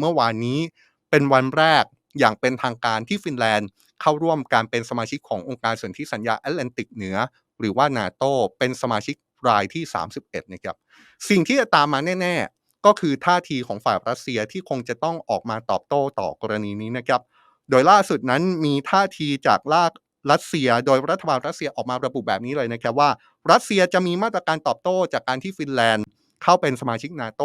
เมื่อวานนี้เป็นวันแรกอย่างเป็นทางการที่ฟินแลนด์เข้าร่วมการเป็นสมาชิกขององค์การสนธิสัญญาแอตแลนติกเหนือ หรือว่านาโตเป็นสมาชิกรายที่ 31นะครับสิ่งที่จะตามมาแน่ ๆ ก็คือท่าทีของฝ่ายรัสเซียที่คงจะต้องออกมาตอบโต้ต่อกรณีนี้นะครับ โดยล่าสุดนั้นมีท่าทีจากลากรัสเซีย โดยรัฐบาลรัสเซียออกมาระบุแบบนี้เลยนะครับว่า รัสเซียจะมีมาตรการตอบโต้จากการที่ฟินแลนด์ เข้าเป็นสมาชิกนาโต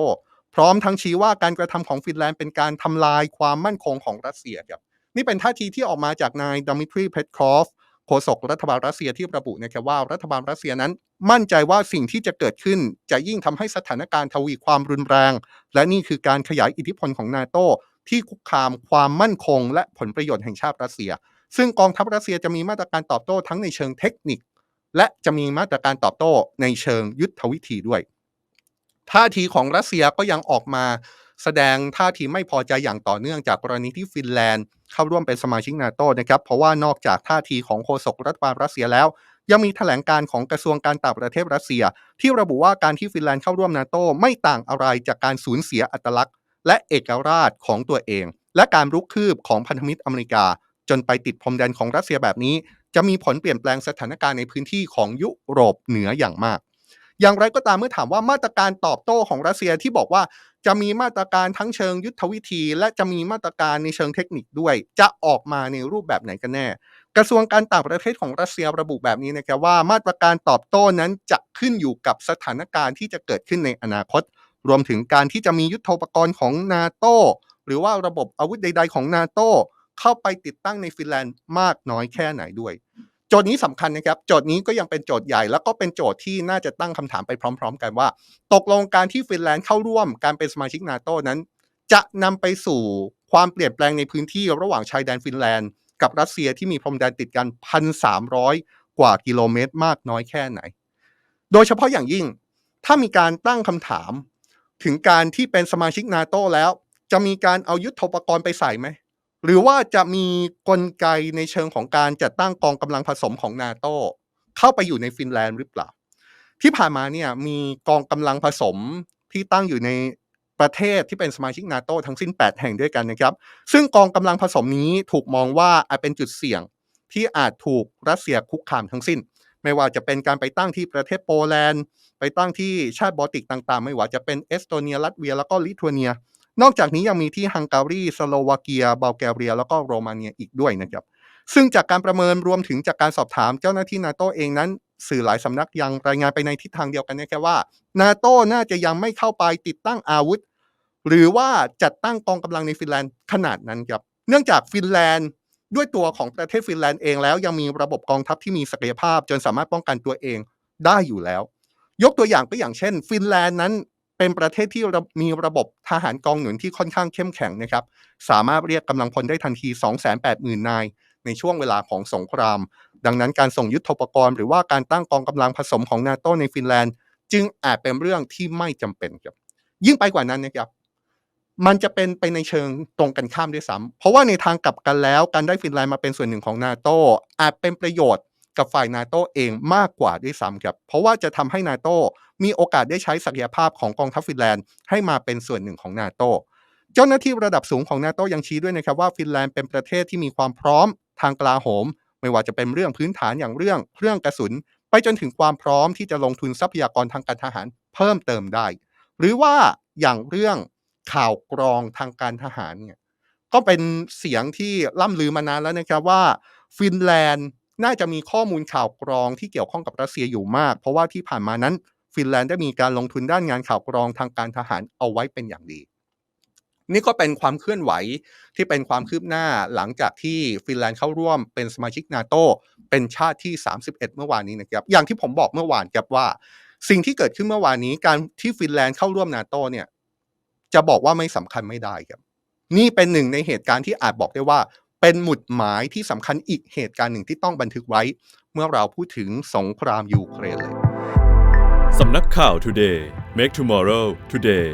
พร้อมทั้งชี้ว่าการกระทำของฟินแลนด์เป็นการทำลายความมั่นคงของรัสเซียครับนี่เป็นท่าทีที่ออกมาจากนายดมิทรีเพตคอฟโฆษกรัฐบาลรัสเซียที่ระบุนะครับว่ารัฐบาลรัสเซียนั้น มั่นใจว่าสิ่งที่จะเกิดขึ้น จะยิ่งทำให้สถานการณ์ทวีความรุนแรง และนี่คือการขยายอิทธิพลของนาโตที่คุกคามความมั่นคง และผลประโยชน์แห่งชาติรัสเซีย ซึ่งกองทัพรัสเซียจะมีมาตรการตอบโต้ทั้งในเชิงเทคนิค และจะมีมาตรการตอบโต้ในเชิงยุทธวิธีด้วย ท่าทีของรัสเซียก็ยังออกมาแสดงท่าทีไม่พอใจอย่างต่อเนื่องจากกรณีที่ฟินแลนด์เข้าร่วมเป็นสมาชิกนาโตนะครับเพราะว่านอกจากท่าทีของโฆษกรัฐบาลรัสเซียแล้ว ยังมีแถลงการของกระทรวงการต่างประเทศรัสเซีย ที่ระบุว่าการที่ฟินแลนด์เข้าร่วมนาโตไม่ต่างอะไรจากการสูญเสียอัตลักษณ์ และเอกราชของตัวเอง และการรุกคืบของพันธมิตรอเมริกา จนไปติดพรมแดนของรัสเซียแบบนี้ จะมีผลเปลี่ยนแปลงสถานการณ์ในพื้นที่ของยุโรปเหนืออย่างมาก อย่างไรก็ตามเมื่อถามว่ามาตรการตอบโต้ของรัสเซียที่บอกว่าจะมีมาตรการทั้งเชิงยุทธวิธี และจะมีมาตรการในเชิงเทคนิคด้วย จะออกมาในรูปแบบไหนกันแน่ กระทรวงการต่างประเทศของรัสเซียระบุแบบนี้นะครับว่ามาตรการตอบโต้นั้นจะขึ้นอยู่กับสถานการณ์ที่จะเกิดขึ้นในอนาคต รวมถึงการที่จะมียุทธปกรณ์ของนาโตหรือว่าระบบอาวุธใด ๆ ของนาโตเข้าไปติดตั้งในฟินแลนด์มากน้อยแค่ไหนด้วย โจทย์นี้สำคัญนะครับ โจทย์นี้ก็ยังเป็นโจทย์ใหญ่ แล้วก็เป็นโจทย์ที่น่าจะตั้งคำถามไปพร้อม ๆ กันว่า ตกลงการที่ฟินแลนด์เข้าร่วมการเป็นสมาชิกนาโตนั้น จะนำไปสู่ความเปลี่ยนแปลงในพื้นที่ระหว่างชายแดนฟินแลนด์ กับรัสเซียที่มีพรมแดนติดกัน 1,300 กว่ากิโลเมตรมากน้อยแค่ไหน โดยเฉพาะอย่างยิ่งถ้ามีการตั้งคำถาม ถึงการที่เป็นสมาชิกนาโตแล้ว จะมีการเอายุทธปกรณ์ไปใส่ไหม หรือว่าจะมีกลไกในเชิงของการจัดตั้งกองกำลังผสมของนาโตเข้าไปอยู่ในฟินแลนด์หรือเปล่า ที่ผ่านมาเนี่ยมีกองกำลังผสมที่ตั้งอยู่ในประเทศที่เป็นสมาชิกนาโตทั้งสิ้น 8 แห่งด้วยกันนะครับ ซึ่งกองกำลังผสมนี้ถูกมองว่าอาจเป็นจุดเสี่ยงที่อาจถูกรัสเซียคุกคามทั้งสิ้น ไม่ว่าจะเป็นการไปตั้งที่ประเทศโปแลนด์ ไปตั้งที่ชาติบอลติกต่างๆ ไม่ว่าจะเป็นเอสโตเนีย ลัตเวีย แล้วก็ลิทัวเนีย นอกจากนี้ยังมีที่ฮังการีสโลวาเกียบัลแกเรีย แล้วก็โรมาเนียอีกด้วยนะครับซึ่งจากการประเมินรวมถึงจากการสอบถามเจ้าหน้าที่นาโตเองนั้นสื่อหลายสำนักยังรายงานไปในทิศทางเดียวกันนะครับว่านาโตน่าจะยังไม่เข้าไปติดตั้งอาวุธ หรือว่าจัดตั้งกองกำลังในฟินแลนด์ขนาดนั้นครับเนื่องจากฟินแลนด์ด้วยตัวของประเทศฟินแลนด์เองแล้วยังมีระบบกองทัพที่มีศักยภาพ จนสามารถป้องกันตัวเองได้อยู่แล้ว ยกตัวอย่างก็อย่างเช่น ฟินแลนด์นั้น เป็นประเทศที่มีระบบทหารกองหนุนที่ค่อนข้างเข้มแข็งนะครับ สามารถเรียกกำลังพลได้ทันที 280,000 นาย ในช่วงเวลาของสงคราม ดังนั้นการส่งยุทธปกรณ์หรือว่าการตั้งกองกำลังผสมของนาโตในฟินแลนด์ จึงอาจเป็นเรื่องที่ไม่จำเป็นครับ ยิ่งไปกว่านั้นนะครับ มันจะเป็นไปในเชิงตรงกันข้ามด้วยซ้ำเพราะว่าในทางกลับกันแล้ว การได้ฟินแลนด์มาเป็นส่วนหนึ่งของนาโตอาจเป็นประโยชน์ กับฝ่ายนาโตเองมากกว่าด้วยซ้ำครับ เพราะว่าจะทำให้นาโตมีโอกาสได้ใช้ศักยภาพของกองทัพฟินแลนด์ให้มาเป็นส่วนหนึ่งของนาโตเจ้าหน้าที่ระดับสูงของนาโตยังชี้ด้วยนะครับว่าฟินแลนด์เป็นประเทศที่มีความพร้อมทางกลาโหม ไม่ว่าจะเป็นเรื่องพื้นฐานอย่างเรื่องเครื่องกระสุน ไปจนถึงความพร้อมที่จะลงทุนทรัพยากรทางการทหารเพิ่มเติมได้ หรือว่าอย่างเรื่องข่าวกรองทางการทหารเนี่ยก็เป็นเสียงที่ล่ำลือมานานแล้วนะครับว่า ฟินแลนด์ น่าจะมีข้อมูลข่าวกรองที่เกี่ยวข้องกับรัสเซียอยู่มาก เพราะว่าที่ผ่านมานั้น ฟินแลนด์ได้มีการลงทุนด้านงานข่าวกรองทางการทหารเอาไว้เป็นอย่างดี นี่ก็เป็นความเคลื่อนไหวที่เป็นความคืบหน้าหลังจากที่ฟินแลนด์เข้าร่วมเป็นสมาชิกนาโตเป็นชาติที่ 31 เมื่อวานนี้นะครับ อย่างที่ผมบอกเมื่อวานครับว่า สิ่งที่เกิดขึ้นเมื่อวานนี้การที่ฟินแลนด์เข้าร่วมนาโตเนี่ยจะบอกว่าไม่สำคัญไม่ได้ครับ นี่เป็นหนึ่งในเหตุการณ์ที่อาจบอกได้ว่า เป็นหมุดหมายที่สำคัญอีกเหตุการณ์หนึ่งที่ต้องบันทึกไว้ เมื่อเราพูดถึงสงครามยูเครนเลย สำนักข่าว Today Make Tomorrow Today